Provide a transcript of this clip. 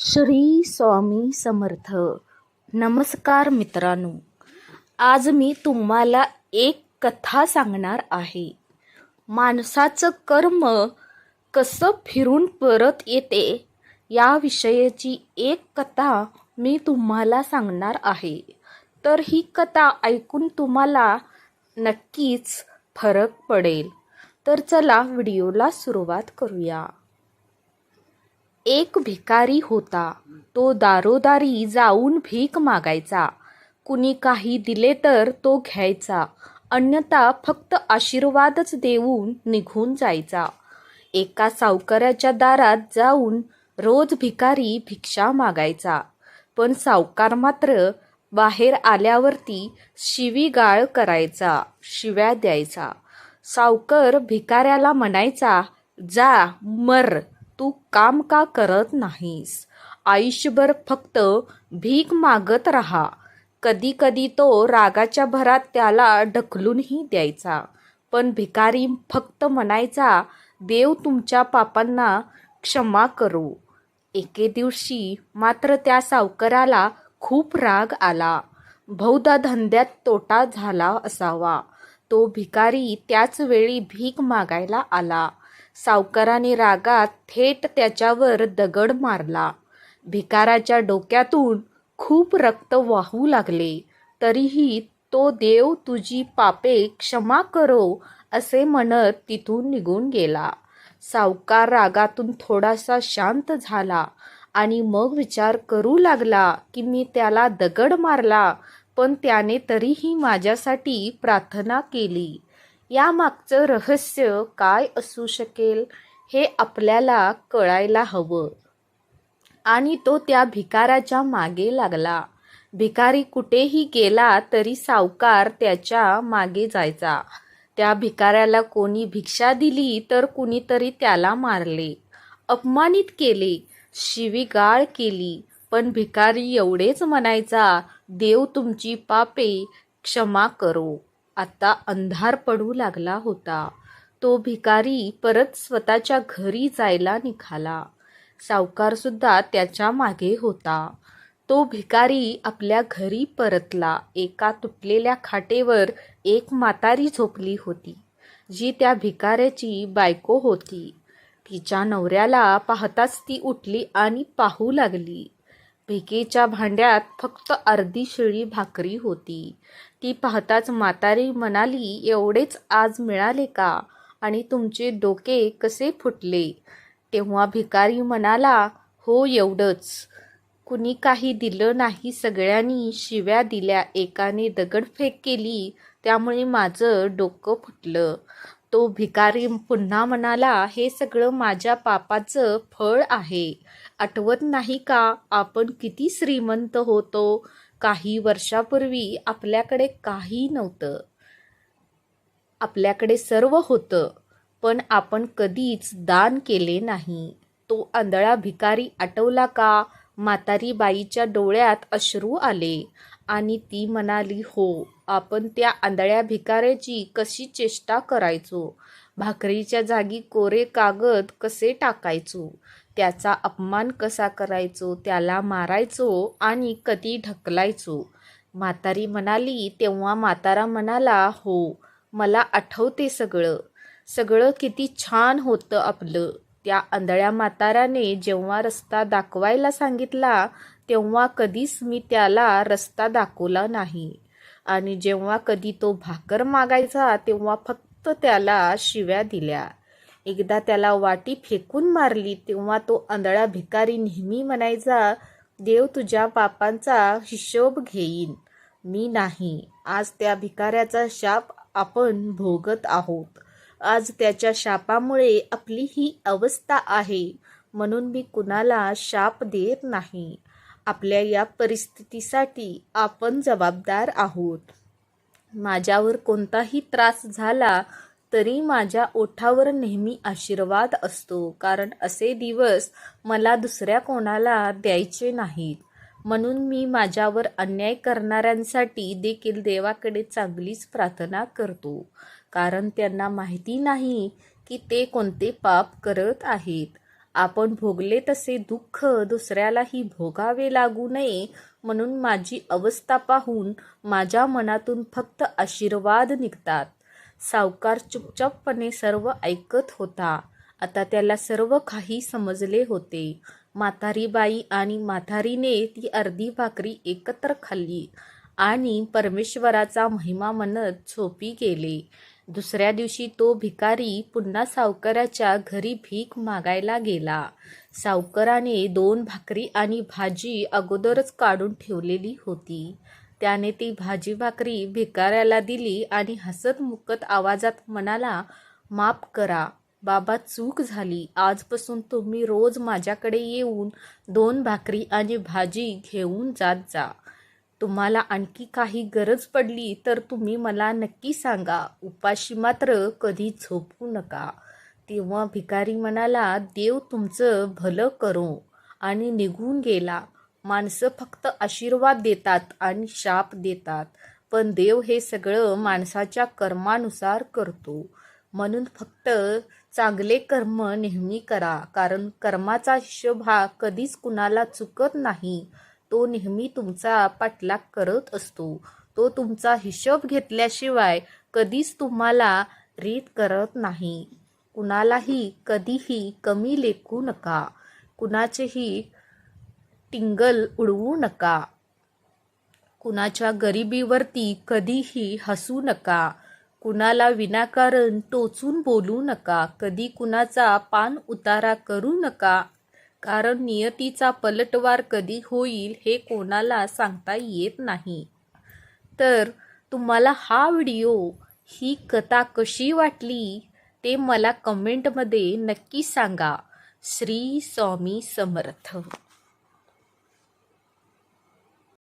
श्री स्वामी समर्थ. नमस्कार मित्रांनो. आज मी तुम्हाला एक कथा सांगणार आहे. माणसाचं कर्म कसं फिरून परत येते याविषयीची एक कथा मी तुम्हाला सांगणार आहे. तर ही कथा ऐकून तुम्हाला नक्कीच फरक पडेल. तर चला व्हिडिओला सुरुवात करूया. एक भिकारी होता. तो दारोदारी जाऊन भीक मागायचा. कुणी काही दिले तर तो घ्यायचा. अन्यथा फक्त आशीर्वादच देऊन निघून जायचा. एका सावकाराच्या दारात जाऊन रोज भिकारी भिक्षा मागायचा. पण सावकार मात्र बाहेर आल्यावरती शिवीगाळ करायचा शिव्या द्यायचा. सावकर भिकाऱ्याला म्हणायचा जा मर. तू काम का करत नाहीस? आयुष्यभर फक्त भीक मागत राहा. कधी कधी तो रागाच्या भरात त्याला ढकलूनही द्यायचा. पण भिकारी फक्त म्हणायचा देव तुमच्या पापांना क्षमा करू. एके दिवशी मात्र त्या सावकाराला खूप राग आला. बहुधा धंद्यात तोटा झाला असावा. तो भिकारी त्याच वेळी भीक मागायला आला. सावकाराने रागात थेट त्याच्यावर दगड मारला. भिकाराच्या डोक्यातून खूप रक्त वाहू लागले. तरीही तो देव तुझी पापे क्षमा करो असे म्हणत तिथून निघून गेला. सावकार रागातून थोडासा शांत झाला आणि मग विचार करू लागला की मी त्याला दगड मारला पण त्याने तरीही माझ्यासाठी प्रार्थना केली. यामागचं रहस्य काय असू शकेल हे आपल्याला कळायला हवं. आणि तो त्या भिकाराच्या मागे लागला. भिकारी कुठेही गेला तरी सावकार त्याच्यामागे जायचा. त्या भिकाऱ्याला कोणी भिक्षा दिली तर कुणीतरी त्याला मारले. अपमानित केले शिवीगाळ केली. पण भिकारी एवढेच म्हणायचा देव तुमची पापे क्षमा करो. आता अंधार पडू लागला होता. तो भिकारी परत स्वतःच्या घरी जायला निघाला. सावकारसुद्धा त्याच्यामागे होता. तो भिकारी आपल्या घरी परतला. एका तुटलेल्या खाटेवर एक म्हातारी झोपली होती जी त्या भिकाऱ्याची बायको होती. तिच्या नवऱ्याला पाहताच ती उठली आणि पाहू लागली. भिकेच्या भांड्यात फक्त अर्धी शिळी भाकरी होती. ती पाहताच म्हातारी म्हणाली एवढेच आज मिळाले का? आणि तुमचे डोके कसे फुटले? तेव्हा भिकारी म्हणाला हो एवढंच. कुणी काही दिलं नाही सगळ्यांनी शिव्या दिल्या एकाने दगडफेक केली त्यामुळे माझं डोकं फुटलं. तो भिकारी पुन्हा म्हणाला हे सगळं माझ्या पापाचं फळ आहे. आठवत नाही का आपण किती श्रीमंत होतो? काही वर्षापूर्वी आपल्याकडे काही नव्हतं. आपल्याकडे सर्व होतं पण आपण कधीच दान केले नाही. तो आंधळा भिकारी आठवला का? म्हातारी बाईच्या डोळ्यात अश्रू आले आणि ती म्हणाली हो आपण त्या आंधळ्या भिकाऱ्याची कशी चेष्टा करायचो? भाकरीच्या जागी कोरे कागद कसे टाकायचो? त्याचा अपमान कसा करायचो त्याला मारायचो आणि कधी ढकलायचो? म्हातारी म्हणाली तेव्हा म्हातारा म्हणाला हो मला आठवते सगळं. सगळं किती छान होतं आपलं. त्या आंधळ्या म्हाताराने जेव्हा रस्ता दाखवायला सांगितला तेव्हा कधीच मी त्याला रस्ता दाखवला नाही. आणि जेव्हा कधी तो भाकर मागायचा तेव्हा फक्त त्याला शिव्या दिल्या. एकदा त्याला वाटी फेकून मारली तेव्हा तो आंधळा भिकारी नेहमी म्हणायचा देव तुझ्या पापांचा हिशोब घेईन. मी नाही. आज त्या भिकाऱ्याचा शाप आपण भोगत आहोत. आज त्याच्या शापामुळे आपली ही अवस्था आहे. म्हणून मी कुणाला शाप देत नाही. आपल्या या परिस्थितीसाठी आपण जबाबदार आहोत. माझ्यावर कोणताही त्रास झाला तरी माझ्या ओठावर नेहमी आशीर्वाद असतो कारण असे दिवस मला दुसऱ्या कोणाला द्यायचे नाहीत. म्हणून मी माझ्यावर अन्याय करणाऱ्यांसाठी देखील देवाकडे चांगलीच प्रार्थना करतो कारण त्यांना माहिती नाही की ते कोणते पाप करत आहेत. आपण भोगले तसे दुःख दुसऱ्यालाही भोगावे लागू नये म्हणून माझी अवस्था पाहून माझ्या मनातून फक्त आशीर्वाद निघतात. सावकार चुपचापपणे सर्व ऐकत होता. आता त्याला सर्व काही समजले होते. म्हातारी बाई आणि म्हातारीने ती अर्धी भाकरी एकत्र खाल्ली आणि परमेश्वराचा महिमा म्हणत झोपी गेले. दुसऱ्या दिवशी तो भिकारी पुन्हा सावकाराच्या घरी भीक मागायला गेला. सावकाराने दोन भाकरी आणि भाजी अगोदरच काढून ठेवलेली होती. त्याने ती भाजी भाकरी भिकाऱ्याला दिली आणि हसत मुकत आवाजात म्हणाला माफ करा बाबा चूक झाली. आजपासून तुम्ही रोज माझ्याकडे येऊन दोन भाकरी आणि भाजी घेऊन जात जा. तुम्हाला आणखी काही गरज पडली तर तुम्ही मला नक्की सांगा. उपाशी मात्र कधी झोपू नका. तेव्हा भिकारी म्हणाला देव तुमचं भलं करो. आणि निघून गेला. माणसं फक्त आशीर्वाद देतात आणि शाप देतात. पण देव हे सगळं माणसाच्या कर्मानुसार करतो. म्हणून फक्त चांगले कर्म नेहमी करा. कारण कर्माचा हिशोब हा कधीच कुणाला चुकत नाही. तो नेहमी तुमचा पाठलाग करत असतो. तो तुमचा हिशोब घेतल्याशिवाय कधीच तुम्हाला रीत करत नाही. कुणालाही कधीही कमी लेखू नका. कुणाचेही टिंगल उडवू नका. कुणाच्या गरिबीवरती कधीही हसू नका. कुणाला विनाकारण टोचून बोलू नका. कधी कुणाचा पान उतारा करू नका. कारण नियतीचा पलटवार कधी होईल हे कोणाला सांगता येत नाही. तर तुम्हाला हा व्हिडिओ ही कथा कशी वाटली ते मला कमेंटमध्ये नक्की सांगा. श्री स्वामी समर्थ.